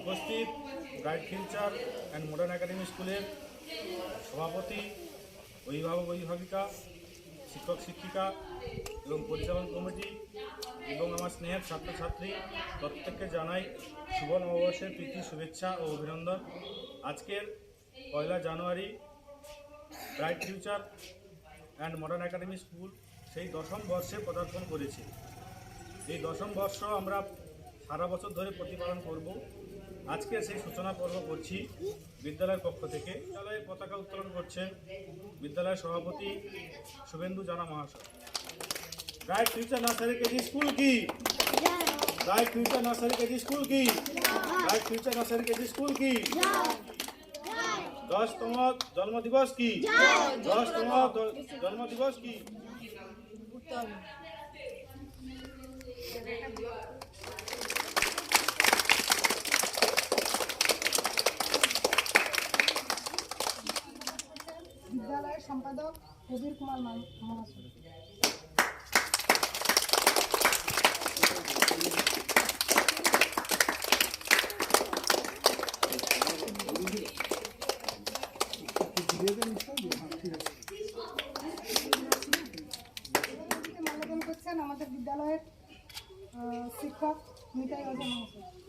উপস্থিত bright future and modern academy স্কুলের সভাপতি, অভিভাবক, অভিভাবিকা, শিক্ষক, শিক্ষিকা এবং পরিচালন কমিটি এবং আমার স্নেহের ছাত্রছাত্রী প্রত্যেককে জানাই শুভ নববর্ষের প্রীতি, শুভেচ্ছা ও অভিনন্দন। আজকের পয়লা জানুয়ারি bright future and modern academy school সেই দশম বর্ষে পদার্পণ করেছে। এই দশম বর্ষ আমরা সারা বছর ধরে প্রতিপালন করব। আজকে সেই সূচনা পর্ব করছি বিদ্যালয়ের পক্ষ থেকে। বিদ্যালয়ের পতাকা উত্তোলন করছেন বিদ্যালয়ের সভাপতি শুভেন্দু জানা মহাশয়। Bright future nursery KG school কি? Bright future nursery KG school কি? Bright future nursery KG school কি? দশতম জন্মদিবস কি? দশতম জন্মদিবস কি বিদ্যালয়ের সম্পাদক প্রবীর কুমার করছেন আমাদের বিদ্যালয়ের শিক্ষক মিতাই অজয় মহাশয়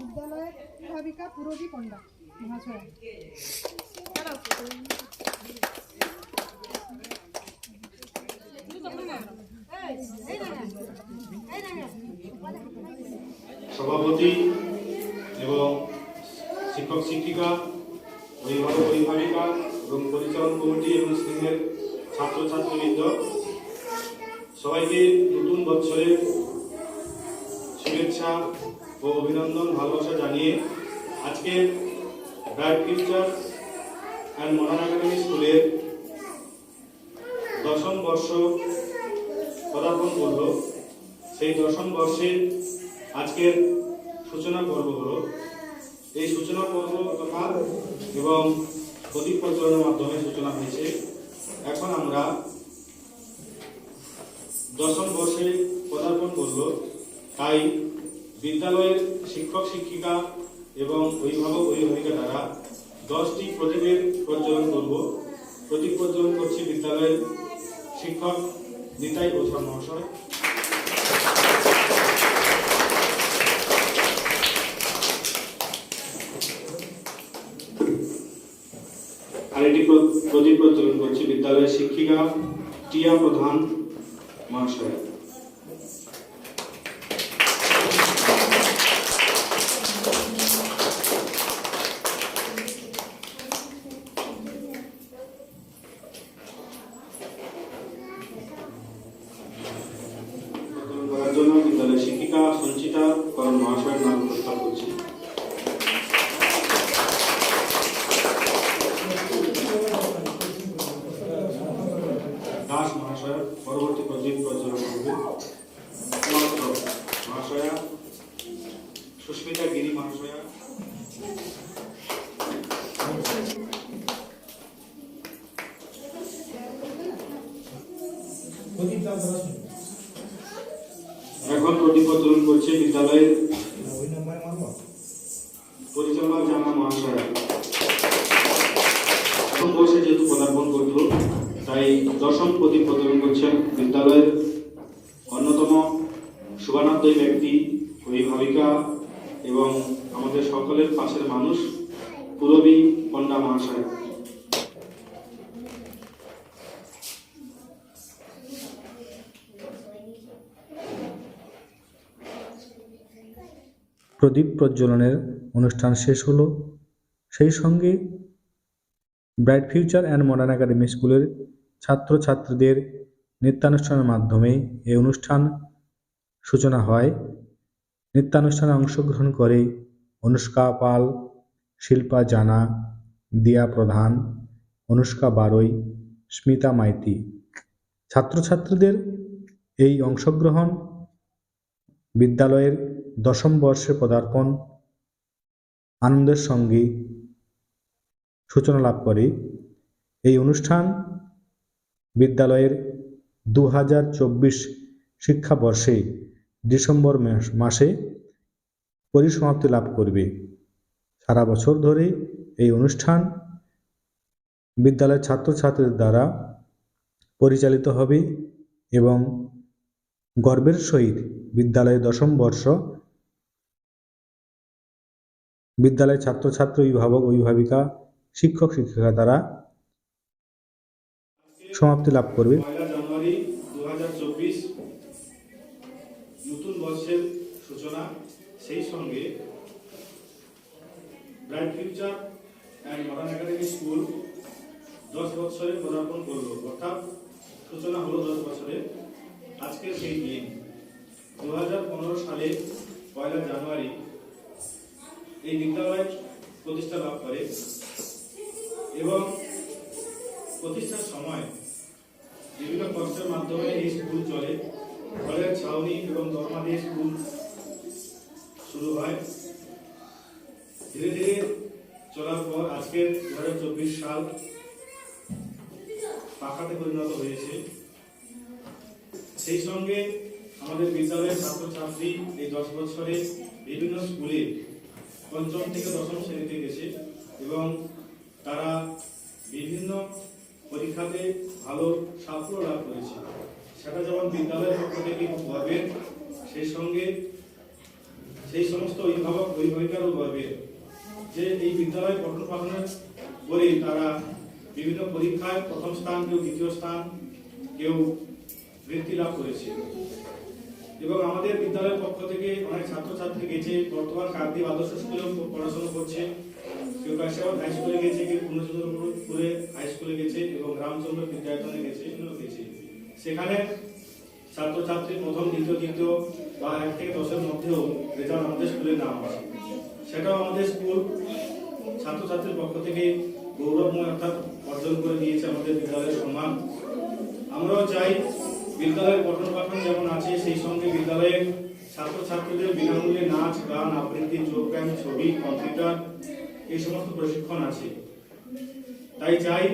বিদ্যালয়ের অভিভাবিকা মহাশয়। সভাপতি এবং শিক্ষক শিক্ষিকা অভিভাবক অভিভাবিকা এবং পরিচালন কমিটি এবং স্নেহের ছাত্রছাত্রীবৃন্দ, সবাইকে নতুন বছরের শুভেচ্ছা ও অভিনন্দন, ভালোবাসা জানিয়ে আজকে ব্রাইট অ্যান্ড একাডেমি স্কুলের দশম বর্ষ পদার্পণ করল। সেই দশম বর্ষে আজকের সূচনা পর্ব হলো। এই সূচনা পর্ব তথা এবং প্রদীপ প্রজ্বলনের মাধ্যমে সূচনা হয়েছে। এখন আমরা দশম বর্ষে পদার্পণ করব তাই বিদ্যালয়ের শিক্ষক শিক্ষিকা এবং অভিভাবক অভিভাবিকা দ্বারা দশটি প্রদীপের প্রজ্বলন করব। প্রদীপ প্রজ্বলন করছে বিদ্যালয়ের শিক্ষক নিতাই ওঝা মহাশয়। আরেকটি প্র- প্রদীপ প্রজ্বলন করছে বিদ্যালয়ের শিক্ষিকা টিয়া প্রধান মহাশয় প্রজ্বলন করার জন্য বিদ্যালয়ের শিক্ষিকা সঞ্চিতা করণ মহাশয়ের নাম প্রস্তাব করছি দাস মহাশয় পরবর্তী প্রদীপ প্রজ্বলন করবে মাত্র মহাশয়া সুস্মিতা গিরি মহাশয়া এখন প্রদীপ প্রজ্বলন করছে বিদ্যালয়ের পরিচালক জানা মহাশয়া। প্রথম বর্ষে যেহেতু পদার্পণ করল তাই দশম প্রদীপ প্রদান করছেন বিদ্যালয়ের অন্যতম শুভানাদ্যই ব্যক্তি অভিভাবিকা এবং আমাদের সকলের পাশের মানুষ পুরবী পণ্ডা মহাশয়। প্রদীপ প্রজ্বলনের অনুষ্ঠান শেষ হলো। সেই সঙ্গে bright future and modern academy স্কুলের ছাত্রছাত্রীদের নৃত্যানুষ্ঠানের মাধ্যমে এই অনুষ্ঠান সূচনা হয়। নৃত্যানুষ্ঠানে অংশগ্রহণ করে অনুষ্কা পাল, শিল্পা জানা, দিয়া প্রধান, অনুষ্কা বারৈ স্মিতা মাইতি। ছাত্রছাত্রীদের এই অংশগ্রহণ বিদ্যালয়ের দশম বর্ষে পদার্পণ, আনন্দের সঙ্গে সূচনা লাভ করে। এই অনুষ্ঠান বিদ্যালয়ের দু হাজার চব্বিশ শিক্ষাবর্ষে ডিসেম্বর মাস- পরিসমাপ্তি লাভ করবে। সারা বছর ধরে এই অনুষ্ঠান বিদ্যালয়ের ছাত্রছাত্রীদের দ্বারা পরিচালিত হবে এবং গর্বের সহিত বিদ্যালয়ের দশম বর্ষ, বিদ্যালয়ের ছাত্রছাত্রী, অভিভাবক, অভিভাবিকা, শিক্ষক, শিক্ষিকা দ্বারা সমাপ্তি লাভ করবে। নতুন বর্ষের সূচনা, সেই সঙ্গে bright future and modern academy school দশ বছরে পদার্পণ অর্থাৎ সূচনা হলো দশ আজকের সেই দিন দু হাজার পনেরো সালে পয়লা জানুয়ারি, এই বিদ্যালয় প্রতিষ্ঠা লাভ করে এবং প্রতিষ্ঠার সময় বিভিন্ন কষ্টের মাধ্যমে এই স্কুল চলে। ঘরের ছাউনি এবং দরমা দিয়ে স্কুল শুরু হয়। ধীরে ধীরে চলার পর আজকের দু হাজার চব্বিশ সাল পাখাতে পরিণত হয়েছে। সেই সঙ্গে আমাদের বিদ্যালয়ের ছাত্রছাত্রী এই দশ বছরে বিভিন্ন স্কুলে পঞ্চম থেকে দশম শ্রেণীতে গেছে এবং তারা বিভিন্ন পরীক্ষাতে ভালো সাফল্য লাভ করেছে। সেটা যেমন বিদ্যালয়ের পক্ষ থেকে গর্বের, সেই সঙ্গে সেই সমস্ত অভিভাবক, অভিভাবিকারও গর্বের যে এই বিদ্যালয় পঠন পাঠনের করে তারা বিভিন্ন পরীক্ষায় প্রথম স্থান, কেউ দ্বিতীয় স্থান, কেউ বৃত্তি লাভ করেছে। এবং আমাদের বিদ্যালয়ের পক্ষ থেকে অনেক ছাত্রছাত্রী গেছে, বর্তমান কাকদ্বীপ আদর্শ স্কুলেও পড়াশোনা করছে। কেউ কাশিয়াবাদ হাই স্কুলে গেছে, কেউ পূর্ণচন্দ্রপুরে হাই স্কুলে গেছে এবং রামচন্দ্র বিদ্যায়তনে গেছে, এগুলো গেছে। সেখানে ছাত্রছাত্রী প্রথম, দ্বিতীয়, তৃতীয় বা এক থেকে দশের মধ্যেও রেজাল্ট আমাদের স্কুলের নাম আসে সেটাও আমাদের স্কুল ছাত্রছাত্রীর পক্ষ থেকে গৌরবময় অর্থাৎ অর্জন করে দিয়েছে আমাদের বিদ্যালয়ের সম্মান। আমরাও চাই বিদ্যালয়ের পাঠন যেমন আছে, সেই সঙ্গে বিদ্যালয়ের ছাত্রছাত্রীদের বিনামূল্যে নাচ, গান, আবৃত্তি, যোগব্যায়াম, ছবি, কম্পিউটার, এই সমস্ত প্রশিক্ষণ আছে। তাই চাই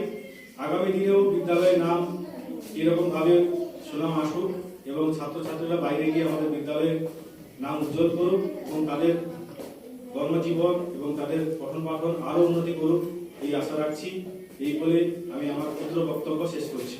আগামী দিনেও বিদ্যালয়ের নাম এরকমভাবে সুনাম আসুক এবং ছাত্রছাত্রীরা বাইরে গিয়ে আমাদের বিদ্যালয়ের নাম উজ্জ্বল করুক এবং তাদের কর্মজীবন এবং তাদের পঠন পাঠন আরও উন্নতি করুক, এই আশা রাখছি। এই বলে আমি আমার ক্ষুদ্র বক্তব্য শেষ করছি।